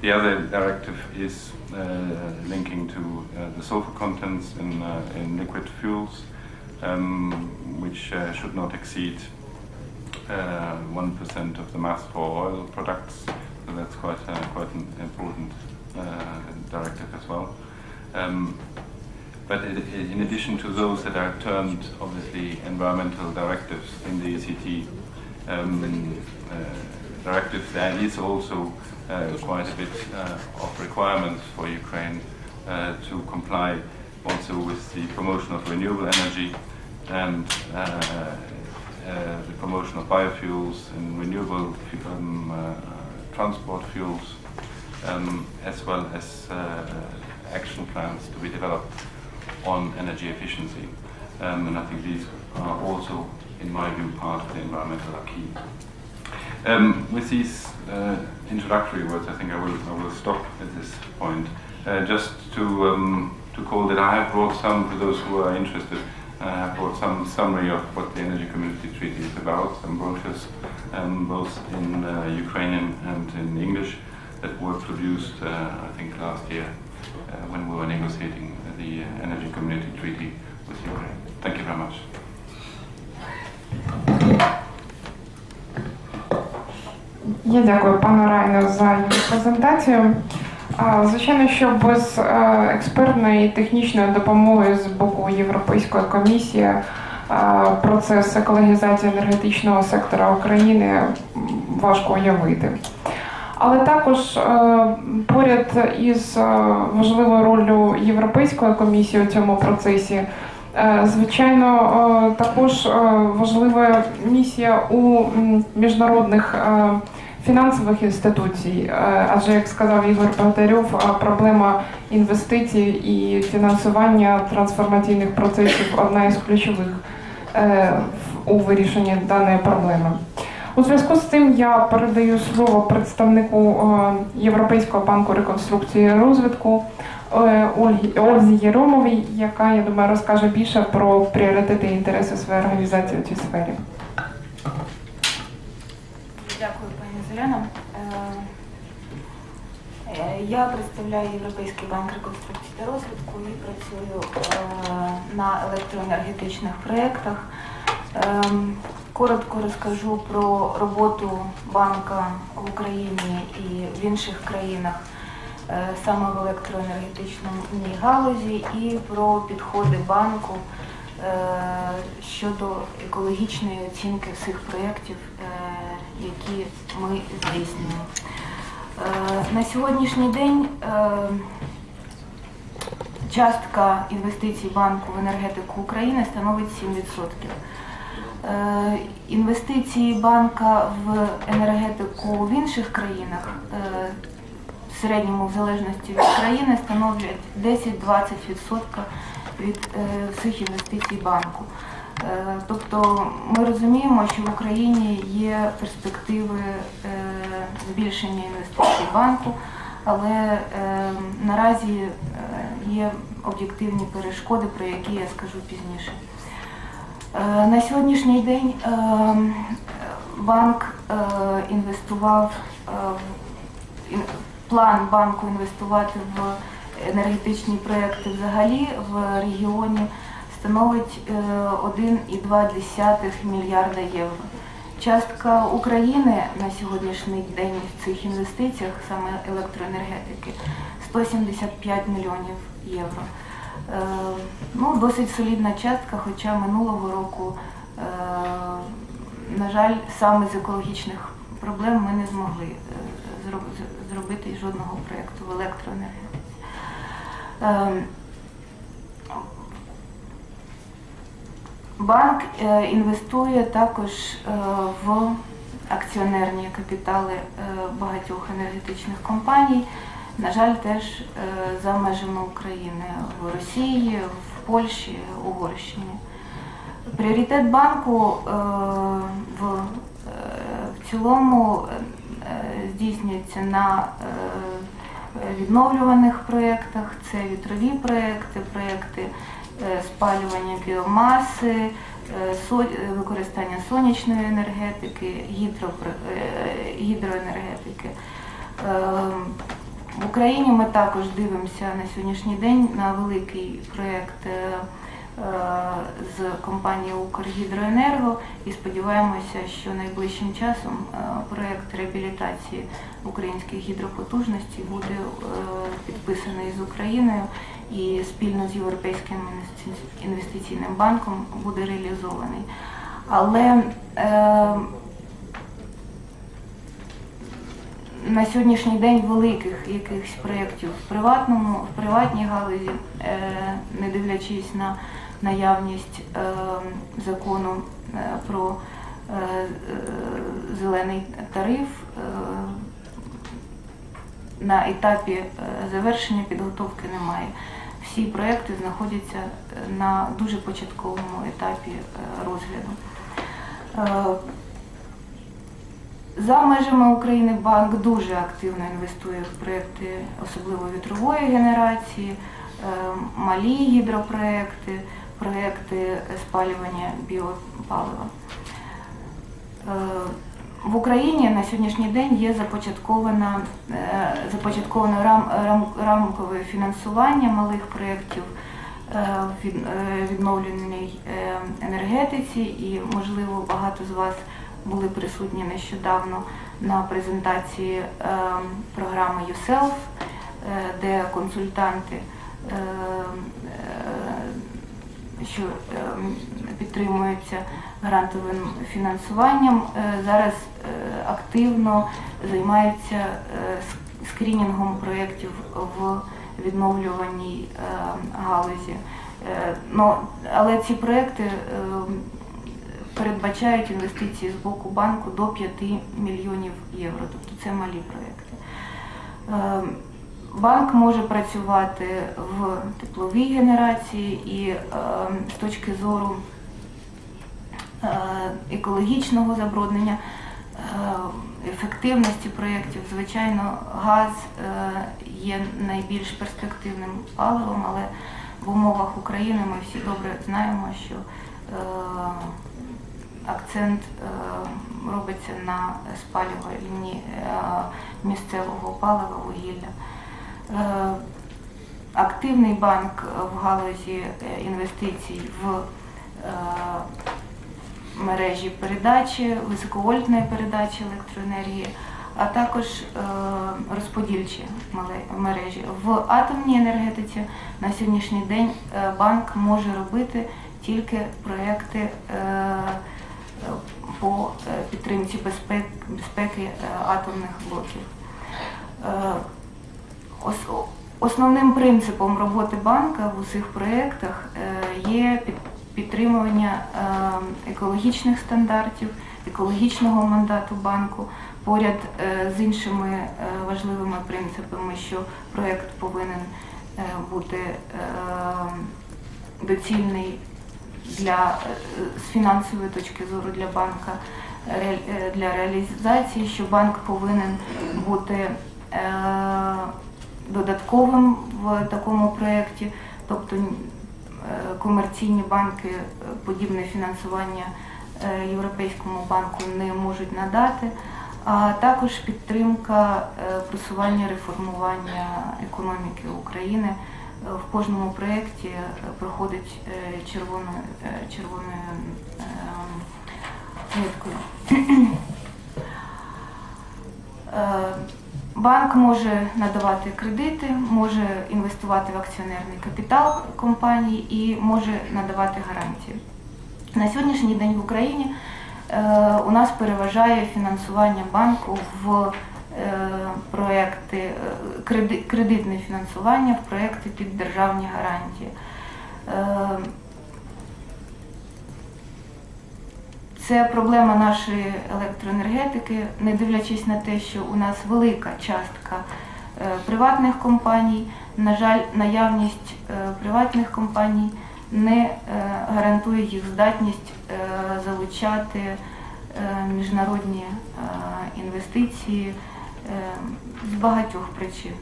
The other directive is uh, linking to uh, the sulfur contents in, uh, in liquid fuels, um, which should not exceed uh, 1% of the mass for oil products. So that's quite, quite an important directive as well. Um, but in addition to those that are termed obviously environmental directives in the ECT um, uh, directive, there is also uh, quite a bit uh, of requirements for Ukraine uh, to comply also with the promotion of renewable energy and the promotion of biofuels and renewable um, transport fuels, um, as well as action plans to be developed on energy efficiency. Um, and I think these are also, in my view, part of the environmental acquis. Um, with these uh, introductory words, I think I will, I will stop at this point. Uh, just to, um, to call that I have brought some, for those who are interested, I have brought some summary of what the Energy Community Treaty is about, some brochures, um, both in uh, Ukrainian and in English, that were produced, uh, I think, last year uh, when we were negotiating the Energy Community Treaty with Ukraine. Thank you very much. Я дякую пану Райну за його презентацію. Звичайно, що без е, експертної технічної допомоги з боку Європейської комісії е, процес екологізації енергетичного сектора України важко уявити. Але також е, поряд із важливою роллю Європейської комісії у цьому процесі, звичайно, також важлива місія у міжнародних е, фінансових інституцій. Е, Адже, як сказав Ігор Богдарьов, проблема інвестицій і фінансування трансформаційних процесів одна із ключових е, у вирішенні даної проблеми. У зв'язку з цим я передаю слово представнику е, Європейського банку реконструкції і розвитку Ользі Єромовій, яка я думаю розкаже більше про пріоритети і інтереси своєї організації у цій сфері. Пані Зоряна. Е, е, Я представляю Європейський банк реконструкції та розвитку і працюю е, на електроенергетичних проєктах. Коротко розкажу про роботу банка в Україні і в інших країнах саме в електроенергетичній галузі і про підходи банку щодо екологічної оцінки всіх проєктів, які ми здійснюємо. Е, На сьогоднішній день е, частка інвестицій банку в енергетику України становить 7%. Е, Інвестиції банка в енергетику в інших країнах в середньому в залежності від країни становлять 10-20% від всіх інвестицій банку. Е, Тобто ми розуміємо, що в Україні є перспективи е, збільшення інвестицій банку, але е, наразі є об'єктивні перешкоди, про які я скажу пізніше. На сьогоднішній день банк інвестував план банку інвестувати в енергетичні проекти взагалі в регіоні становить е, 1,2 мільярда євро. Частка України на сьогоднішній день в цих інвестиціях, саме електроенергетики, 175 мільйонів євро. Е, Ну, досить солідна частка, хоча минулого року, е, на жаль, саме з екологічних проблем ми не змогли е, зробити жодного проєкту в електроенергетиці. Банк е, інвестує також е, в акціонерні капітали е, багатьох енергетичних компаній. На жаль, теж за межами України в Росії, в Польщі, Угорщині. Пріоритет банку в, цілому здійснюється на відновлюваних проєктах. Це вітрові проєкти, проєкти спалювання біомаси, е, е, використання сонячної енергетики, гідро, е, гідроенергетики. В Україні ми також дивимося на сьогоднішній день на великий проєкт е, е, з компанією Укргідроенерго і сподіваємося, що найближчим часом е, проєкт реабілітації українських гідропотужностей буде е, підписаний з Україною і спільно з Європейським інвестиційним банком буде реалізований. Але е, на сьогоднішній день великих якихось проєктів в приватній галузі, е, не дивлячись на наявність е, закону е, про е, зелений тариф, на етапі завершення підготовки немає. Всі проекти знаходяться на дуже початковому етапі розгляду. За межами України банк дуже активно інвестує в проекти, особливо вітрової генерації, малі гідропроекти, проекти спалювання біопалива. Е, В Україні на сьогоднішній день є започаткована, е, започатковане рам, рам, рамкове фінансування малих проєктів е, від- відновленій енергетиці, і можливо багато з вас були присутні нещодавно на презентації програми YouSelf, е, де консультанти, що е, підтримуються грантовим фінансуванням, е, зараз е, активно займаються е, скрінінгом проєктів в відновлюваній е, галузі. Але ці проекти е, передбачають інвестиції з боку банку до 5 мільйонів євро, тобто це малі проекти. Банк може працювати в тепловій генерації і е, з точки зору е, екологічного забруднення, е, ефективності проєктів, звичайно, газ є найбільш перспективним паливом, але в умовах України ми всі добре знаємо, що акцент робиться на спалюванні місцевого палива вугілля. Е, Активний банк в галузі е, інвестицій в е, мережі передачі, високовольтної передачі електроенергії, а також розподільчі мережі. В атомній енергетиці на сьогоднішній день банк може робити тільки проекти по підтримці безпеки атомних блоків. Ос- Основним принципом роботи банка в усіх проєктах е, є під- підтримування е, екологічних стандартів, екологічного мандату банку, поряд е, з іншими важливими принципами, що проєкт повинен бути доцільний для, з фінансової точки зору для банка для реалізації, що банк повинен бути додатковим в такому проєкті, тобто е, комерційні банки е, подібне фінансування е, Європейському банку не можуть надати, а також підтримка просування реформування економіки України. В кожному проєкті проходить червоною, червоною ниткою. Е, Банк може надавати кредити, може інвестувати в акціонерний капітал компанії і може надавати гарантії. На сьогоднішній день в Україні е, у нас переважає фінансування банку в е, проекти, е, кредитне фінансування в проекти під державні гарантії. Це проблема нашої електроенергетики, не дивлячись на те, що у нас велика частка е, приватних компаній. На жаль, наявність е, приватних компаній не е, гарантує їх здатність залучати міжнародні інвестиції з багатьох причин.